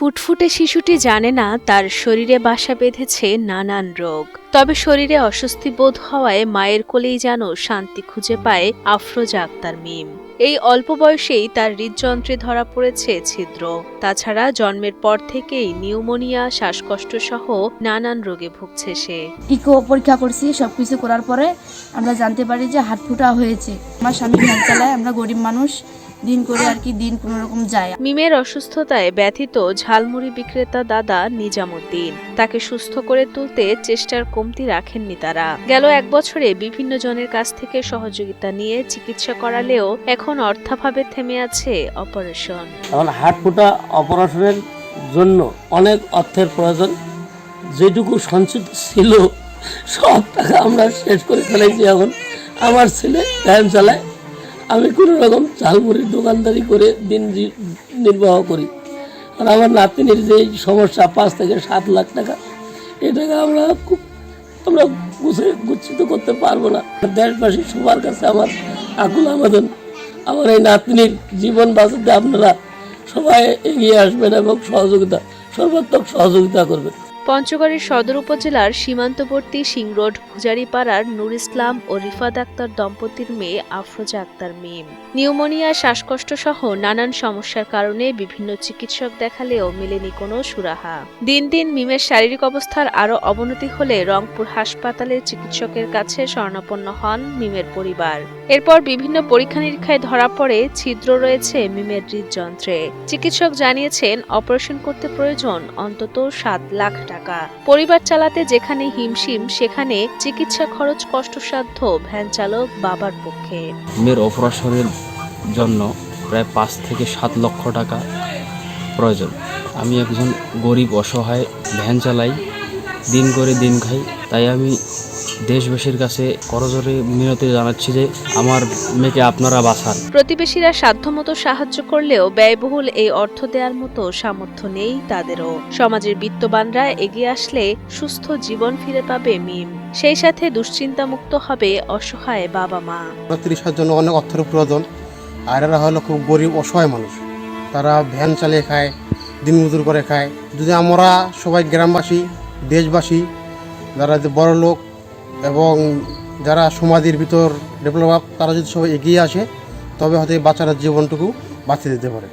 ফুটফুটে শিশুটি জানে না তার শরীরে বাসা বেঁধেছে নানান রোগ। তবে শরীরে অস্বস্তি বোধ হওয়ায় মায়ের কোলেই যেন শান্তি খুঁজে পায় আফরোজা আক্তার মিম। এই অল্প বয়সেই তার হৃদযন্ত্রে ধরা পড়েছে ছিদ্র। তাছাড়া জন্মের পর থেকেই নিউমোনিয়া শ্বাসকষ্ট সহ নানান রোগে ভুগছে সে। ইকো পরীক্ষা করছি সব কিছু করার পরে আমরা জানতে পারি যে হাত ফুটা হয়েছে। আমার স্বামী চালায়, আমরা গরিব মানুষ। দিন করে আর কি দিন কোনো রকম যায়। মিমের অসুস্থতায় ব্যথিত ঝালমুড়ি বিক্রেতা দাদা নিজামুদ্দিন। তাকে সুস্থ করে তুলতে চেষ্টার কমতি রাখেননি তারা। গেল এক বছরে বিভিন্ন জনের কাছ থেকে সহযোগিতা নিয়ে চিকিৎসা করালেও এখন অর্থাভাবে থেমে আছে অপারেশন। এখন হাট ফুটা অপারেশনের জন্য অনেক অর্থের প্রয়োজন। যেটুকু সঞ্চিত ছিল সব টাকা আমরা শেষ করে ফেলেছি এখন। আমার ছেলে ভ্যান চালায়। আমি কোনো রকম ঝালমুড়ির দোকানদারি করে দিন নির্বাহ করি। আর আমার নাতিনির যে সমস্যা, পাঁচ থেকে সাত লাখ টাকা, এই টাকা আমরা খুব আমরা গুছে গুচ্ছিত করতে পারব না। দেশবাসী সবার কাছে আমার আকুল আবেদন। আমার এই নাতনির জীবন বাঁচাতে আপনারা সবাই এগিয়ে আসবেন এবং সহযোগিতা সর্বাত্মক সহযোগিতা করবেন। পঞ্চগড়ের সদর উপজেলার সীমান্তবর্তী সিংরোড, পূজারীপাড়ার নুর ইসলাম ও রিফাত আক্তার দম্পতির মেয়ে আফরোজা আক্তার মিম নিউমোনিয়া শ্বাসকষ্ট সহ নানান সমস্যার কারণে বিভিন্ন চিকিৎসক দেখালেও মেলেনি কোনো সুরাহা। দিন দিন মিমের শারীরিক অবস্থার আরও অবনতি হলে রংপুর হাসপাতালে চিকিৎসকের কাছে শরণাপন্ন হন মিমের পরিবার। এরপর বিভিন্ন পরীক্ষা নিরীক্ষায় ধরা পড়ে ছিদ্র রয়েছে মিমের হৃদযন্ত্রে। চিকিৎসক জানিয়েছেন, অপারেশন করতে প্রয়োজন অন্তত সাত লাখ টাকা। পরিবার চালাতে যেখানে হিমশিম সেখানে চিকিৎসা খরচ কষ্টসাধ্য ভ্যান চালক বাবার পক্ষে। মেয়ের অপারেশনের জন্য প্রায় পাঁচ থেকে সাত লক্ষ টাকা প্রয়োজন। আমি একজন গরিব অসহায় ভ্যান চালাই দিন করে দিন খাই তাই আমি দেশবাসীর কাছে করজোরে মিনতি জানাচ্ছি যে আমার মেয়েকে আপনারা বাঁচান। প্রতিবেশীরা সাধ্যমতো সাহায্য করলেও ব্যয়বহুল এই অর্থ দেওয়ার মতো সামর্থ্য নেই তাদেরও। সমাজের বিত্তবানরা এগিয়ে আসলে সুস্থ জীবন ফিরে পাবে মিম। সেই সাথে দুশ্চিন্তামুক্ত হবে অসহায় বাবা মা। চিকিৎসার জন্য অনেক অর্থের প্রয়োজন। আর এরা হলো খুব গরিব অসহায় মানুষ। তারা ভ্যান চালিয়ে খায় দিন মজুর করে খায়। যদি আমরা সবাই গ্রামবাসী দেশবাসী যারা যে বড় লোক এবং যারা সমাধির ভিতর ডেভেলপ তারা যদি সবাই এগিয়ে আসে, তবে হয়তো এই বাচ্চারা জীবনটুকু বাঁচিয়ে দিতে পারে।